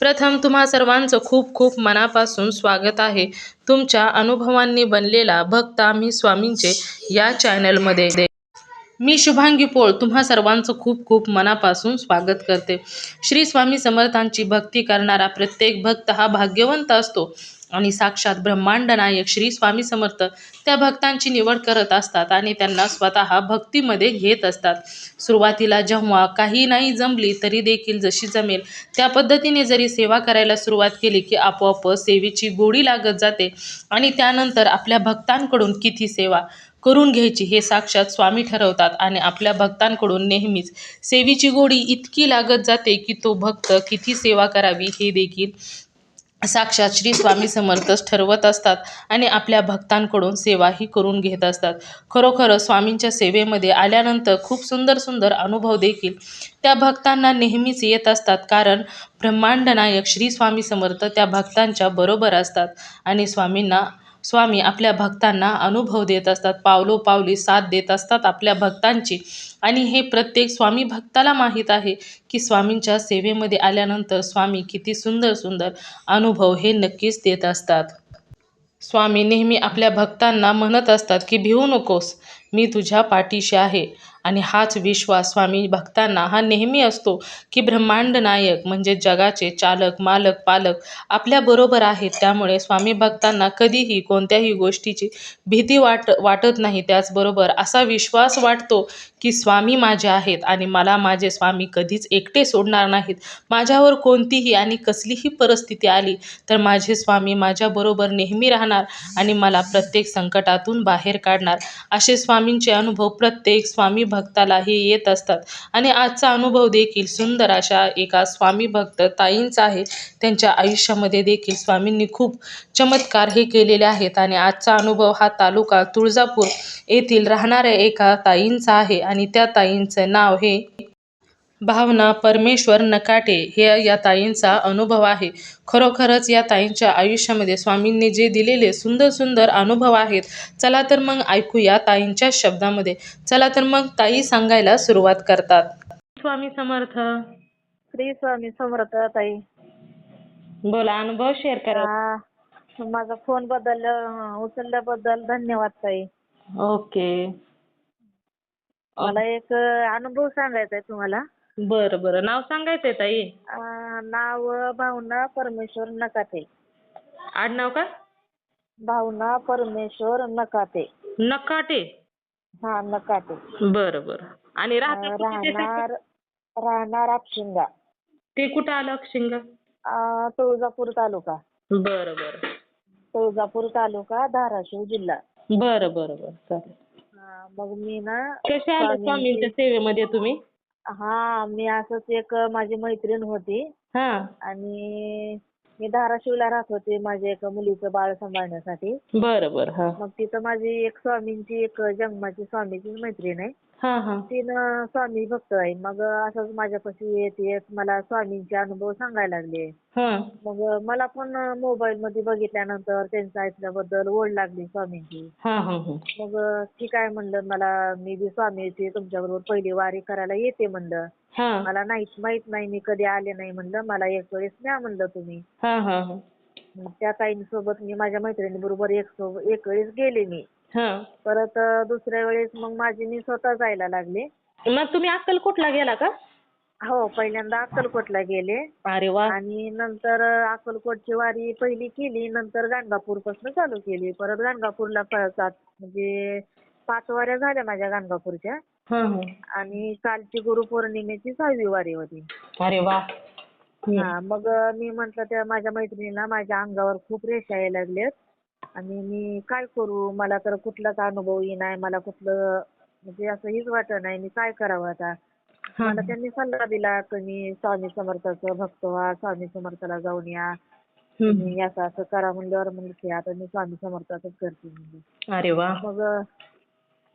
प्रथम तुम्हा सर्वांचं खूप खूप मनापासून स्वागत आहे. तुमच्या अनुभवांनी बनलेला भक्त आम्ही स्वामींचे या चॅनलमध्ये मी शुभांगी पोळ तुम्हा सर्वांचं खूप खूप मनापासून स्वागत करते. श्री स्वामी समर्थांची भक्ती करणारा प्रत्येक भक्त हा भाग्यवंत असतो. आणि साक्षात ब्रह्मांडनायक श्री स्वामी समर्थ त्या भक्तांची निवड करत असतात आणि त्यांना स्वतः भक्तीमध्ये घेत असतात. सुरुवातीला जेव्हा काही नाही जमली तरी देखील जशी जमेल त्या पद्धतीने जरी सेवा करायला सुरुवात केली की आपोआप सेवेची गोडी लागत जाते आणि त्यानंतर आपल्या भक्तांकडून किती सेवा करून घ्यायची हे साक्षात स्वामी ठरवतात आणि आपल्या भक्तांकडून नेहमीच सेवेची गोडी इतकी लागत जाते की तो भक्त किती सेवा करावी हे देखील साक्षात श्री स्वामी समर्थच ठरवत असतात आणि आपल्या भक्तांकडून सेवाही करून घेत असतात. खरोखर स्वामींच्या सेवेमध्ये आल्यानंतर खूप सुंदर सुंदर अनुभव देखील त्या भक्तांना नेहमीच येत असतात. कारण ब्रह्मांडनायक श्री स्वामी समर्थ त्या भक्तांच्या बरोबर असतात आणि स्वामींना स्वामी आपल्या भक्तांना अनुभव देत असतात. पावलोपावली साथ देत असतात आपल्या भक्तांची. आणि हे प्रत्येक स्वामी भक्ताला माहीत आहे की स्वामींच्या सेवेमध्ये आल्यानंतर स्वामी किती सुंदर सुंदर अनुभव हे नक्कीच देत असतात. स्वामी नेहमी आपल्या भक्तांना म्हणत असतात की भिवू नकोस. मी तुझ्या पाठीशी आहे. आणि हाच विश्वास स्वामी भक्तांना हा नेहमी असतो की ब्रह्मांड नायक म्हणजे जगाचे चालक मालक पालक आपल्याबरोबर आहेत. त्यामुळे स्वामी भक्तांना कधीही कोणत्याही गोष्टीची भीती वाट वाटत नाही. त्याचबरोबर असा विश्वास वाटतो की स्वामी माझे आहेत आणि मला माझे स्वामी कधीच एकटे सोडणार नाहीत. माझ्यावर कोणतीही आणि कसलीही परिस्थिती आली तर माझे स्वामी माझ्याबरोबर नेहमी राहणार आणि मला प्रत्येक संकटातून बाहेर काढणार. असे स्वामींचे अनुभव प्रत्येक स्वामी भक्तालाही येत असतात. आणि आजचा अनुभव देखील सुंदर अशा एका स्वामी भक्त ताईंचा आहे. त्यांच्या आयुष्यामध्ये देखील स्वामींनी खूप चमत्कार हे केलेले आहेत. आणि आजचा अनुभव हा तालुका तुळजापूर येथील राहणाऱ्या एका ताईंचा आहे. आणि त्या ताईंचं नाव हे भावना परमेश्वर नकाटे हे या ताईंचा अनुभव आहे. खरोखरच या ताईंच्या आयुष्यामध्ये स्वामींनी जे दिलेले सुंदर सुंदर अनुभव आहेत चला तर मग ऐकूया ताईंच्या शब्दामध्ये. चला तर मग ताई सांगायला सुरुवात करतात. स्वामी समर्थ. श्री स्वामी समर्थ ताई. बोला अनुभव शेअर करा. माझा फोनबद्दल अं, उचलल्याबद्दल धन्यवाद ताई. ओके मला एक अनुभव सांगायचा आहे तुम्हाला. बरं बरं. नाव सांगायचंय ताई? अं, नाव भावना परमेश्वर नकाते. आडनाव का भावना परमेश्वर नकाते. नकाटे? हा नकाते. बरं बरं. आणि राहता अं, कुठे ते सांगा? राहणार राहणार आपशिंगा ते कुठं आलं अक्षिंग अं, तुळजापूर तालुका. बरं बरं. तुळजापूर तालुका धाराशिव जिल्हा. बरं बरं बरं. चालेल. हा, मग मी ना कसे आले स्वामींची- स्वामींच्या सेवेमध्ये तुम्ही? हा मी असंच एक माझी मैत्रीण होती. हा. आणि मी धाराशिवला राहत होते माझ्या एका मुलीचं बाळ सांभाळण्यासाठी. बरं बरं हा. मग तिथं माझी एक स्वामींची एक जन्माची स्वामीची मैत्रीण आहे. तिनं स्वामी भक्त आहे मग असंच माझ्यापाशी येत येत मला स्वामींचे अनुभव सांगायला लागले. हा. मग मला पण मोबाईल मध्ये बघितल्यानंतर त्यांचं ऐकल्याबद्दल ओढ लागली स्वामींची. हा हा हा. मग ठीक आहे म्हणलं मला मी बी स्वामीची तुमच्याबरोबर पहिली वारी करायला येते म्हणलं. मला माहीत नाही मी कधी आले नाही म्हणलं. मला एक वेळेस न्या म्हणलं तुम्ही. मग त्या ताईंसोबत मी माझ्या मैत्रिणीबरोबर एक वेळेस गेले मी. परत दुसऱ्या वेळेस मग माझी मी स्वतः जायला लागले. मग तुम्ही अक्कलकोटला गेला का? हो पहिल्यांदा अक्कलकोटला गेले. अरे वा. आणि नंतर अक्कलकोटची वारी पहिली केली नंतर गाणगापूरपासून चालू केली. परत गाणगापूरला म्हणजे पाच वाऱ्या झाल्या माझ्या गाणगापूरच्या. हा हा. आणि कालची गुरुपौर्णिमेची सहावी वारी होती. अरे वा. हा मग मी म्हंटल त्या माझ्या मैत्रिणीला माझ्या अंगावर खूप रेषा यायला लागल्यात. आणि मी काय करू? मला तर कुठलाच अनुभव नाही मला कुठलं म्हणजे असं हेच वाटत नाही. मी काय करावं आता. मला त्यांनी सल्ला दिला की मी स्वामी समर्थाचं भक्त व्हा. स्वामी समर्थाला जाऊन या. तुम्ही असं असं करा म्हणल्यावर म्हणलं की आता मी स्वामी समर्थाचंच करते म्हणजे अरे वा. मग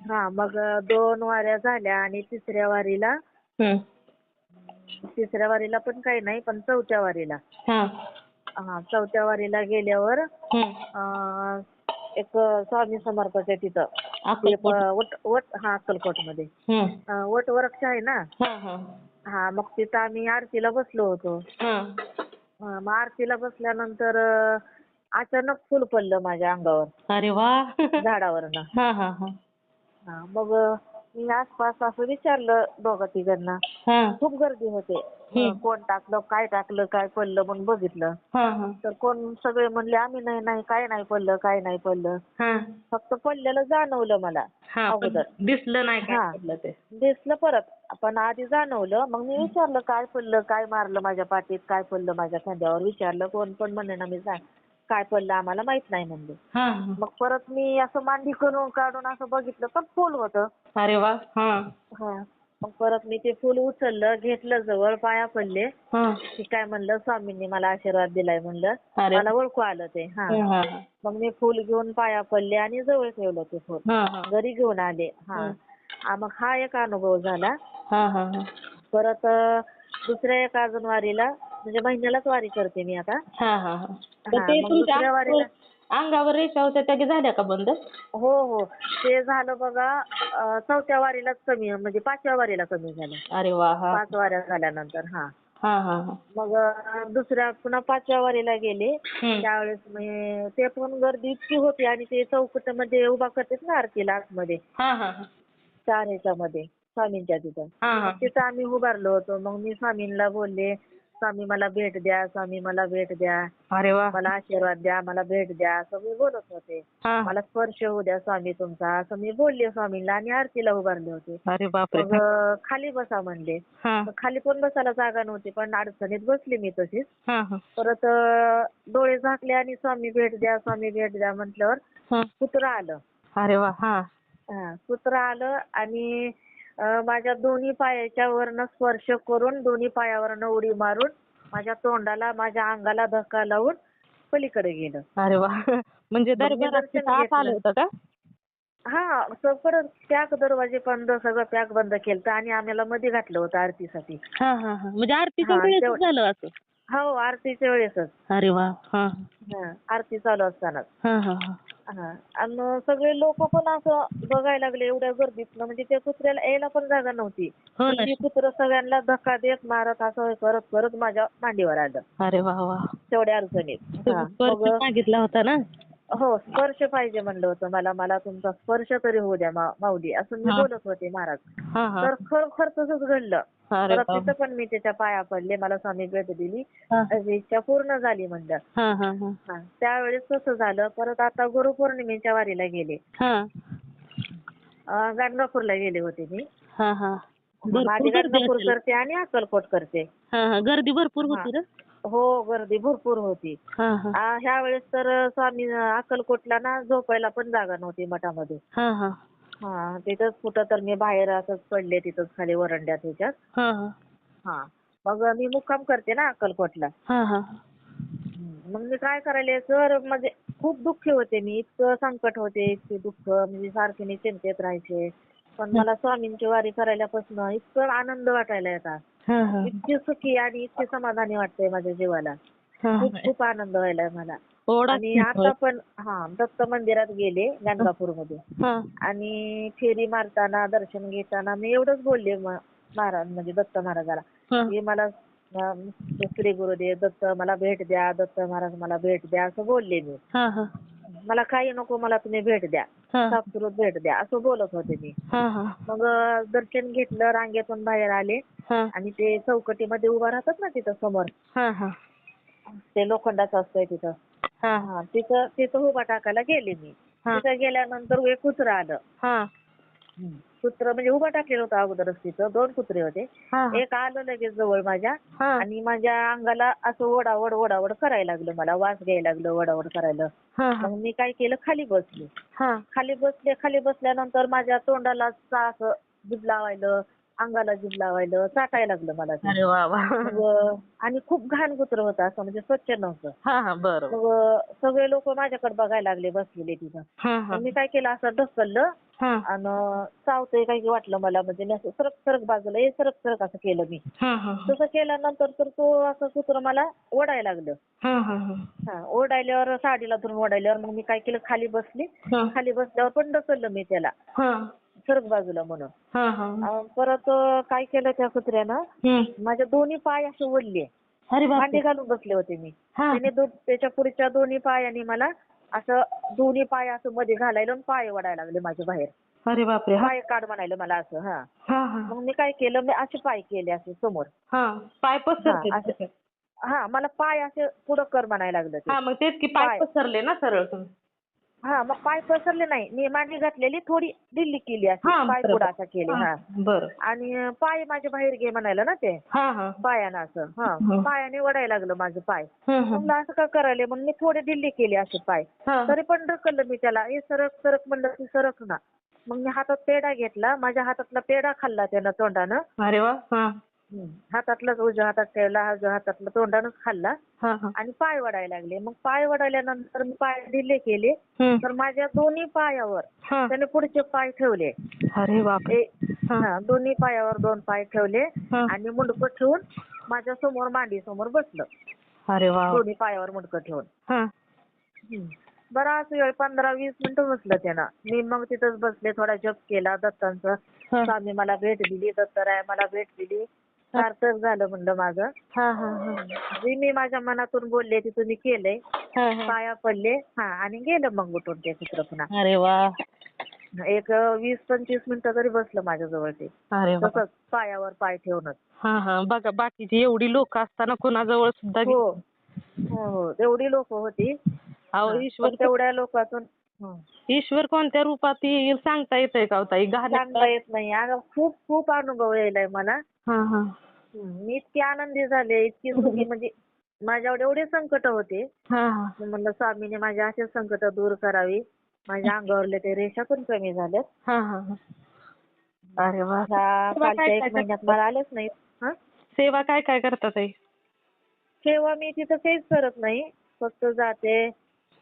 हा मग दोन वाऱ्या झाल्या आणि तिसऱ्या वारीला. तिसऱ्या वारीला पण काही नाही पण चौथ्या वारीला. हा चौथ्या वारीला गेल्यावर. अं, एक स्वामी समर्थाच्या तिथं. अक्कलकोट. वट वट हा अक्कलकोटमध्ये. वट वृक्ष आहे ना? हा हा. हा मग तिथं आम्ही आरतीला बसलो होतो. हा. हा, मग आरतीला बसल्यानंतर अं, अचानक फुल पडलं माझ्या अंगावर. अरे वा. झाडावरनं. हा हा हा. हा, मग मी आसपास असं विचारलं दोघा तिघांना. हा. खूप गर्दी होते. कोण टाकलं काय टाकलं काय पडलं म्हणून बघितलं. हा हा. तर कोण सगळे म्हणले आम्ही नाही नाही काय नाही पडलं काय नाही पडलं. हा. फक्त पडलेलं जाणवलं मला हा पण अगोदर. दिसलं नाही काय हा. पडलं ते. दिसलं परत. पण आधी जाणवलं. मग मी विचारलं काय पडलं काय मारलं माझ्या पाठीत काय पडलं माझ्या खांद्यावर? विचारलं कोण पण म्हणे ना मी सांग काय पडलं आम्हाला माहीत नाही म्हणले. हा हा. मग परत मी असं मांडी करून काढून असं बघितलं तर फुल होतं. अरे वा हा. हा. मग परत मी ते फुल उचललं घेतलं जवळ पाया पडले. हा. की काय म्हणलं स्वामींनी मला आशीर्वाद दिलाय म्हणलं. अरे. मला ओळखू आलं ते हा. हा हा. मग मी फुल घेऊन पाया पडले आणि जवळ ठेवलं ते फुल. हा हा. घरी घेऊन आले हा. आ, मग हा एक अनुभव झाला. हा हा हा. परत अं, दुसऱ्या एका अजून वारीला म्हणजे महिन्यालाच वारी करते मी आता. हा हा हा. तर हा, ते मग तुमच्या दुसऱ्या वारीला- अंगावर- अंगावर रेषा होत्या त्या की झाल्या का बंद? हो हो. ते झालं बघा अं, चौथ्या वारीलाच कमी म्हणजे पाचव्या वारीला कमी झालं. अरे वा हा. पाच वाऱ्या झाल्यानंतर हा. हा हा हा. मग अं, दुसऱ्या पुन्हा पाचव्या वारीला गेले. हम्म. त्यावेळेस मी ते पण गर्दी इतकी होती आणि ते चौकटामध्ये उभा करतात ना आरतीला आतमध्ये. हा हा हा. चार ह्याच्यामध्ये स्वामींच्या तिथं. हा हा. तिथं आम्ही उभारलो होतो. मग मी स्वामींना बोलले स्वामी मला भेट द्या स्वामी मला भेट द्या. अरे वा. मला आशीर्वाद द्या मला भेट द्या असं मी बोलत होते. हा. मला स्पर्श होऊ द्या स्वामी तुमचा असं मी बोलले स्वामींना आणि आरतीला उभारले होते. अरे बापरे. मग अं, खाली बसा म्हणले. हा. मग खाली पण बसायला जागा नव्हती पण अडचणीत बसली मी तशीच. हा हा. परत अं, डोळे झाकले आणि स्वामी भेट द्या स्वामी भेट द्या म्हटल्यावर हा. कुत्रा आलं. अरे वा हा. हा, कुत्रा आलं आणि माझ्या दोन्ही पायाच्या वरनं स्पर्श करून दोन्ही पायावरनं उडी मारून माझ्या तोंडाला माझ्या अंगाला धक्का लावून पलीकडे गेलं. अरे वा. म्हणजे दरबारात आत. आलं होतं का? हा परत पॅक दरवाजे बंद सगळं पॅक बंद केलं आणि आम्हाला मध्ये घातलं होतं आरतीसाठी. म्हणजे आरतीच्या वेळेस. झालं असं? हो आरतीच्या वेळेसच. अरे वा. आरती चालू असतानाच. हा. आणि सगळे लोक पण असं बघायला लागले एवढ्या गर्दीत म्हणजे त्या कुत्र्याला यायला पण जागा नव्हती. हो ना. ते कुत्र सगळ्यांना धक्का देत मारत असं करत करत माझ्या मांडीवर आलं. अरे वा वा. तेवढ्या अडचणीत. हा, स्पर्श मागितला होता ना? हो स्पर्श पाहिजे म्हणलं होतं मला. मला तुमचा स्पर्श तरी होऊ द्या मा- माऊली. असं मी हा. बोलत होते महाराज. हा हा. तर खरोखर तसंच घडलं. परत तिथं पण मी त्याच्या पाया पडले मला स्वामी भेट दिली. माझी इच्छा पूर्ण झाली म्हणलं त्यावेळेस तसं झालं. परत आता गुरुपौर्णिमेच्या वारीला गेले. हा. गाणगापूरला गेले होते मी. हा हा. माझी गाणगापूर. करते आणि अक्कलकोट करते हा हा. गर्दी भरपूर होती ना? हो गर्दी भरपूर होती. हा हा. ह्या वेळेस तर स्वामी अक्कलकोटला ना झोपायला पण जागा नव्हती मठामध्ये. हा तिथंच कुठं तर मी बाहेर असंच पडले तिथंच खाली वरंड्यात ह्याच्यात. हा हा. हा मग मी मुक्काम करते ना अक्कलकोटला. हा हा. मग मी काय करायले सर म्हणजे खूप दुःखी होते मी इतकं संकट होते इतके दुःख म्हणजे सारखे मी चिंतेत राहायचे. पण मला स्वामींची वारी करायल्यापासून इतकं आनंद वाटायला हा हा. इतकी सुखी आणि इतकी समाधानी वाटते माझ्या जीवाला. खूप खूप आनंद व्हायलाय मला. आणि आता पण हा दत्त मंदिरात गेले मध्ये आणि फेरी मारताना दर्शन घेताना मी एवढंच बोलले महाराज म्हणजे दत्त महाराजाला की मला श्री गुरुदेव दत्त मला भेट द्या दत्त महाराज मला भेट द्या असं बोलले मी. मला काही नको मला तुम्ही भेट द्या. साक्षात भेट द्या असं बोलत होते मी. मग दर्शन घेतलं रांगेतून बाहेर आले. आणि ते चौकटीमध्ये उभा राहतात ना तिथं समोर. ते लोखंडाचं असतंय तिथं. हा हा. तिथं तिथं उभा टाकायला गेले मी. हा. तिथं गेल्यानंतर एक कुत्र आलं हा कुत्र म्हणजे उभा टाकलेलं होतं अगोदरच तिथं. दोन कुत्रे होते. हा एक आलं लगेच जवळ माझ्या. हा. आणि माझ्या अंगाला असं ओढावड ओढावड करायला लागलं मला. वास घ्यायला लागलं ओढावड करायला. हा मग मी काय केलं? खाली बसले. हा. खाली बसले खाली बसल्यानंतर माझ्या तोंडाला चा- असं जीभ लावायलं. अंगाला जीभ लावायला चाटायला लागलं मला ते. अरे वा वा. मग आणि खूप घाण कुत्र होतं असं म्हणजे स्वच्छ नव्हतं. हा हा बरं. मग सगळे लोक माझ्याकडे बघायला लागले बसलेले तिथं. हा हा. मग मी काय केलं असं ढकललं हा. आणि चावतंय काही वाटलं मला म्हणजे मी असं सरक सरक बाजूला हे सरक सरक असं केलं मी. हा हा तसं केल्यानंतर तर तो असं कुत्र मला ओढायला लागलं. हा हा हा. हा ओढायल्यावर साडीला धरून ओढायल्यावर मग मी काय केलं खाली बसली. हा. खाली बसल्यावर पण ढकललं मी त्याला. हा. सरक बाजूला म्हणून. हा हा. परत काय केलं त्या कुत्र्यानं? हम्म. माझे दोन्ही पाय असे ओढले. मांडी घालून बसले होते मी. त्याने दो- त्याच्या पुढच्या दोन्ही पायाने मला असं दोन्ही पाय असं मध्ये घालायला आणि पाय ओढायला लागले माझे बाहेर. अरे बापरे पाय काढ म्हणायला मला असं हा. मग मी काय केलं? मी असे पाय केले असे समोर. हा पाय हा, असं- हा मला पाय असे पुढं कर म्हणायला लागलं मग तेच की पाय. पसरले ना सरळ हा मग पाय पसरले नाही. मी मांडी घातलेली थोडी दिल्ली केली अशी. हा, पाय बरोबर. पुढं असा केले हा बरं. आणि पाय माझे बाहेर घे म्हणायला ना ते. हा हा. पायानं असं हा. हं. पायाने वडायला लागलं माझं पाय. हं, हं. म्हणलं असं का करायला? म्हणून मी थोडे दिल्ली केली असे पाय. हा. तरी पण ढकललं मी त्याला. हे सरक सरक म्हणलं की सरक ना. मग मी हातात पेढा घेतला. माझ्या हातातला पेढा खाल्ला त्यानं तोंडानं. अरे वा हा. हं. हातातलाच उजव्या हातात ठेवला उजव्या हातातला तोंडानंच खाल्ला. हा हा. आणि पाय वडायला लागले. मग पाय वडायल्यानंतर मी पाय ढिले केले. हं. तर माझ्या दोन्ही पायावर हा. त्याने पुढचे पाय ठेवले. अरे बापरे. हा, दोन्ही पायावर दोन पाय ठेवले हा. आणि मुंडकं ठेवून माझ्यासमोर मांडी समोर बसलं. अरे वा. दोन्ही पायावर मुंडकं ठेवून. हा. हं. बराच वेळ पंधरा वीस मिनिटं बसलं त्यानं. मी मग तिथंच बसले थोडा जप केला. दत्तांचा हा. स्वामी मला भेट दिली. दत्तराय मला भेट दिली. सार्थक झालं म्हणलं माझं. जे मी माझ्या मनातून बोलले ते तुम्ही केलंय. हा. पाया पडले. हा आणि गेलं मग उठून ते चित्र पुन्हा. अरे वा. एक वीस पंचवीस मिनिटं तरी बसलं माझ्या जवळ ते. अरे वा. तसंच पायावर पाय ठेवूनच. हा हा. बघा बाकीची एवढी लोक असताना कोणाजवळ सुद्धा हो. हो हो. एवढी लोक होती. अहो हा, ईश्वर पण तेवढ्या लोकातून हं. ईश्वर कोणत्या रूपात येईल सांगता येतंय का हो ताई? घाण सांगता येत नाही. अगं खूप खूप अनुभव यायलाय मला. हा हा हं, मी इतकी आनंदी झाले इतकी सुखी म्हणजे माझ्यावर एवढे संकट होते. म्हणलं स्वामीने माझ्या असे संकट दूर करावी. माझ्या अंगावरले ते रेषा पण कमी झाल्यात. अरे वा. कालच्या एक महिन्यात मला आलेच नाहीत? सेवा काय काय करता ताई तेव्हा मी तिथं काहीच करत नाही. फक्त जाते.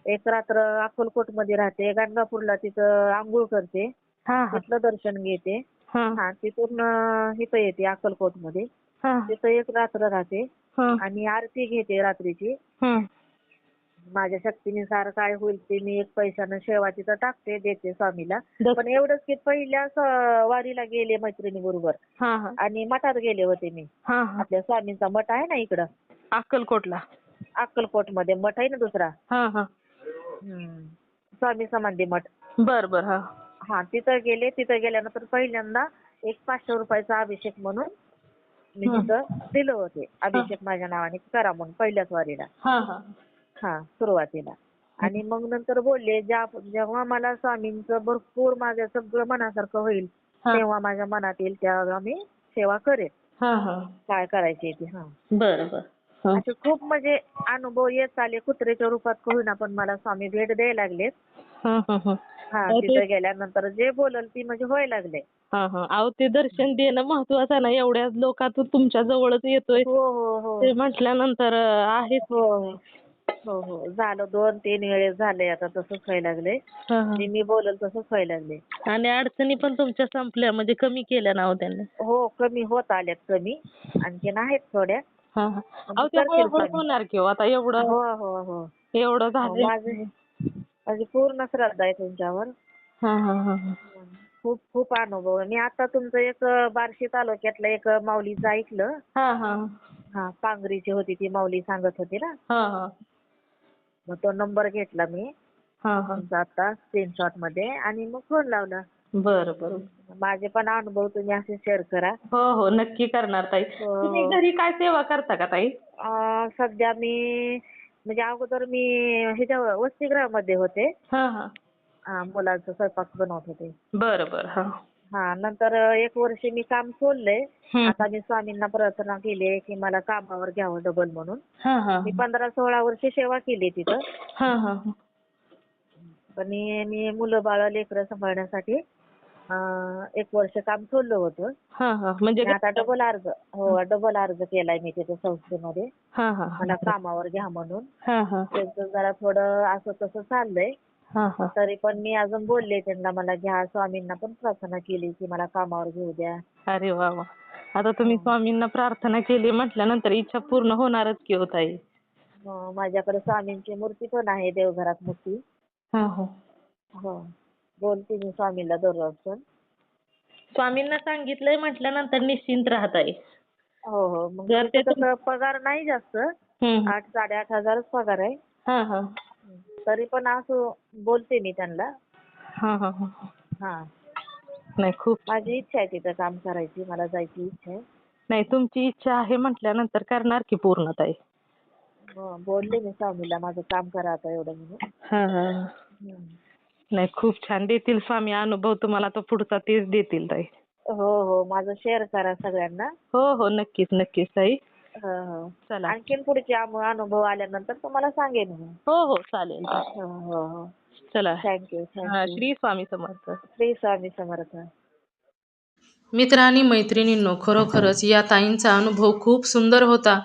एक रात्र अक्कलकोटमध्ये राहते. गाणगापूरला तिथं आंघोळ करते. तिथलं दर्शन घेते. हा. तिथून इथं येते अक्कलकोटमध्ये हा तिथं एक रात्र राहते. आणि आरती घेते रात्रीची. माझ्या शक्तीनुसार काय होईल ते मी एक पैशानं सेवा तिथं टाकते देते स्वामीला. पण एवढंच की पहिल्या वारीला गेले मैत्रिणी बरोबर हा. आणि मठात गेले होते मी. आपल्या स्वामींचा मठ आहे ना इकडं? अक्कलकोटला. अक्कलकोटमध्ये मठ आहे ना दुसरा. स्वामी समाधी मठ. बर बर हा. हा तिथं गेले. तिथं गेल्यानंतर पहिल्यांदा एक पाचशे रुपयाचा अभिषेक म्हणून मी. तिथं दिलं होते. अभिषेक माझ्या नावाने करा म्हणून पहिल्याच वारीला हा सुरुवातीला. आणि मग नंतर बोलले ज्या जेव्हा मला स्वामींचं भरपूर माझ्या सगळं मनासारखं होईल. तेव्हा माझ्या मनात येईल तेव्हा मी सेवा करेन. काय करायची ती हा. असे खूप म्हणजे अनुभव येत आले कुत्र्याच्या रूपात होईना पण मला स्वामी भेट द्यायला लागलेत. तिथं गेल्यानंतर जे बोलल ती म्हणजे व्हायला लागले. हा हा. अहो ते दर्शन देणं महत्वाचं ना एवढ्या लोकातून तुमच्या जवळच येतोय. हो हो हो. ते म्हटल्यानंतर आहेच हो हो. झालं दोन तीन वेळेस झाले आता तसंच व्हायला लागले. हा. जे मी बोलल तसंच व्हायला लागले. आणि अडचणी पण तुमच्या संपल्या म्हणजे कमी केल्या ना हो त्यांनी? हो कमी होत आल्यात कमी. आणखीन आहेत थोड्या. हा हा. अहो ते हळूहळू. होणार की हो आता एवढं हो हो हो. एवढं हो, झालं माझे माझी पूर्ण श्रद्धा आहे तुमच्यावर. हा हा हा हा. खूप खूप अनुभव आहे. मी आता तुमचं एक बार्शी तालुक्यातलं एक माऊलीचं ऐकलं. हा हा. हा पांगरीची होती ती माऊली सांगत होती ना. हा हा. मग तो नंबर घेतला मी. हा हा. तुमचा आता स्क्रीनशॉटमध्ये. आणि मग फोन लावला. बरं बरं. माझे पण अनुभव तुम्ही असे शेअर करा. हो हो. नक्की करणार ताई. हो. तुम्ही घरी काय सेवा करता का ताई? अं, सध्या मी म्हणजे अगोदर मी ह्याच्या वसतिगृहामध्ये होते. हा हा. हा, मुलांचा स्वयंपाक बनवत होते. बरं बरं हा. हा नंतर एक वर्ष मी काम सोडलंय. आता मी स्वामींना प्रार्थना केली की मला कामावर घ्यावं डबल म्हणून. हा हा. मी पंधरा सोळा वर्ष सेवा केली तिथं. हा हा. पण मी मुलं बाळ लेकरं सांभाळण्यासाठी एक वर्ष काम सोडलं होतं. हा हा. म्हणजे आता डबल अर्ज हो डबल अर्ज केलाय मी तिथे संस्थेमध्ये. हा हा मला कामावर घ्या म्हणून. हा हा. त्यांचं जरा थोडं असं तसं चाललंय. हा हा. तरी पण मी अजून बोलले त्यांना मला घ्या. स्वामींना पण प्रार्थना केली की मला कामावर घेऊ द्या. अरे वा वा. आता तुम्ही स्वामींना प्रार्थना केली म्हटल्यानंतर इच्छा पूर्ण होणारच की हो ताई. अं, माझ्याकडे स्वामींची मूर्ती पण आहे देवघरात मोठी हा हा. हो. बोलते मी स्वामीला दररोज पण स्वामींना सांगितलंय म्हटल्यानंतर निश्चिंत राहत आहे. हो हो. मग जर ते तिथं कसं पगार नाही जास्त. हम्म. आठ साडेआठ हजारच पगार आहे. हा हा. तरी पण असं बोलते मी त्यांना. हा हा हा. हा. नाही खूप. माझी इच्छा आहे तिथं काम करायची. मला जायची इच्छा आहे. नाही तुमची इच्छा आहे म्हटल्यानंतर करणार की पूर्ण ताई? हो, बोलले मी स्वामीला माझं काम करा आता एवढं म्हणून. हा हा. हम्म. नाही खूप छान देतील स्वामी. अनुभव तुम्हाला तो पुढचा तेच देतील ताई. हो हो. माझं शेअर करा सगळ्यांना. हो हो. नक्कीच नक्कीच ताई. हो हो. चला. आणखीन पुढचे आम- अनुभव आल्यानंतर तुम्हाला सांगेन मी. हो हो. चालेल हो हो हो. चला. थँक्यू हा, थँक्यू श्री स्वामी समर्थ. श्री स्वामी समर्थ. मित्र आणि मैत्रिणींनो खरोखरच या ताईंचा अनुभव खूप सुंदर होता.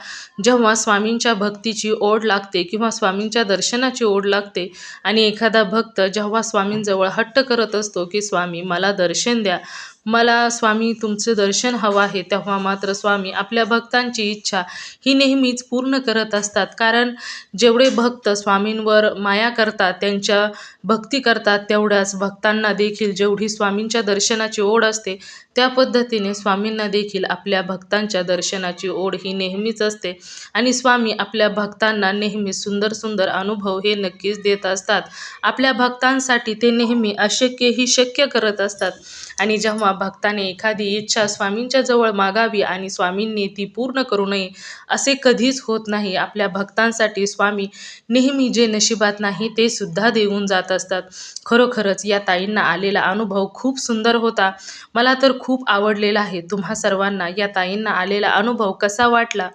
जेव्हा स्वामींच्या भक्तीची ओढ लागते किंवा स्वामींच्या दर्शनाची ओढ लागते आणि एखादा भक्त जेव्हा स्वामींजवळ हट्ट करत असतो की स्वामी मला दर्शन द्या. मला स्वामी तुमचं दर्शन हवं आहे. तेव्हा मात्र स्वामी आपल्या भक्तांची इच्छा ही नेहमीच पूर्ण करत असतात. कारण जेवढे भक्त स्वामींवर माया करतात त्यांच्या भक्ती करतात तेवढ्याच भक्तांना देखील जेवढी स्वामींच्या दर्शनाची ओढ असते त्या पद्धतीने स्वामींना देखील आपल्या भक्तांच्या दर्शनाची ओढ ही नेहमीच असते. आणि स्वामी आपल्या भक्तांना नेहमी सुंदर सुंदर अनुभव हे नक्कीच देत असतात. आपल्या भक्तांसाठी ते नेहमी अशक्य ही शक्य करत असतात. आणि जेव्हा भक्ताने एखादी इच्छा स्वामींच्या जवळ मागावी आणि स्वामींनी ती पूर्ण करू नये असे कधीच होत नाही. आपल्या भक्तांसाठी स्वामी नेहमी जे नशिबात नाही ते सुद्धा देऊन जात असतात. खरोखरच या ताईंना आलेला अनुभव खूप सुंदर होता. मला तर खूप आवडलेला आहे. तुम्हा सर्वांना या ताईंना आलेला अनुभव कसा वाटला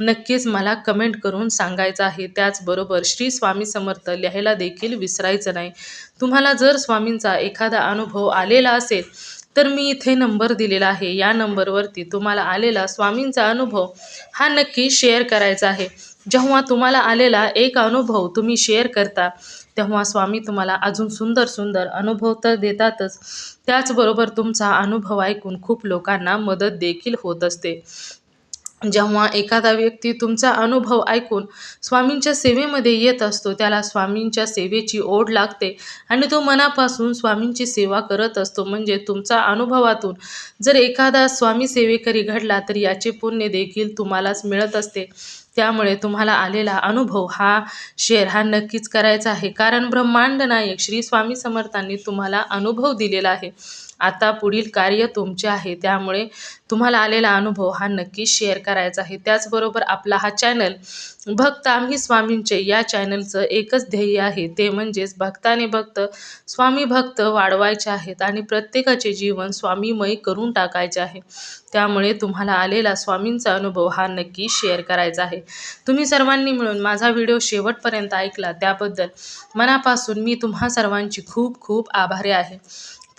नक्कीच मला कमेंट करून सांगायचं आहे. त्याचबरोबर श्री स्वामी समर्थ लिहायला देखील विसरायचं नाही. तुम्हाला जर स्वामींचा एखादा अनुभव आलेला असेल तर मी इथे नंबर दिलेला आहे. या नंबरवरती तुम्हाला आलेला स्वामींचा अनुभव हा नक्की शेअर करायचा आहे. जेव्हा तुम्हाला आलेला एक अनुभव तुम्ही शेअर करता तेव्हा स्वामी तुम्हाला अजून सुंदर सुंदर अनुभव तर देतातच. त्याचबरोबर तुमचा अनुभव ऐकून खूप लोकांना मदत देखील होत असते. जेव्हा एखादा व्यक्ती तुमचा अनुभव ऐकून स्वामींच्या सेवेमध्ये येत असतो त्याला स्वामींच्या सेवेची ओढ लागते आणि तो मनापासून स्वामींची सेवा करत असतो. म्हणजे तुमचा अनुभवातून जर एखादा स्वामी सेवेकरी घडला तर याचे पुण्य देखील तुम्हालाच मिळत असते. त्यामुळे तुम्हाला आलेला अनुभव हा शेअर हा नक्कीच करायचा आहे. कारण ब्रह्मांड नायक श्री स्वामी समर्थांनी तुम्हाला अनुभव दिलेला आहे. आता पुढील कार्य तुमचे आहे. त्यामुळे तुम्हाला आलेला अनुभव हा नक्की शेअर करायचा आहे. त्याचबरोबर आपला हा चॅनल भक्त आम्ही स्वामींचे या चॅनलचं एकच ध्येय आहे. ते म्हणजेच भक्ताने भक्त स्वामी भक्त वाढवायचे आहेत आणि प्रत्येकाचे जीवन स्वामीमय करून टाकायचे आहे. त्यामुळे तुम्हाला आलेला स्वामींचा अनुभव हा नक्की शेअर करायचा आहे. तुम्ही सर्वांनी मिळून माझा व्हिडिओ शेवटपर्यंत ऐकला. त्याबद्दल मनापासून मी तुम्हा सर्वांची खूप खूप आभारी आहे.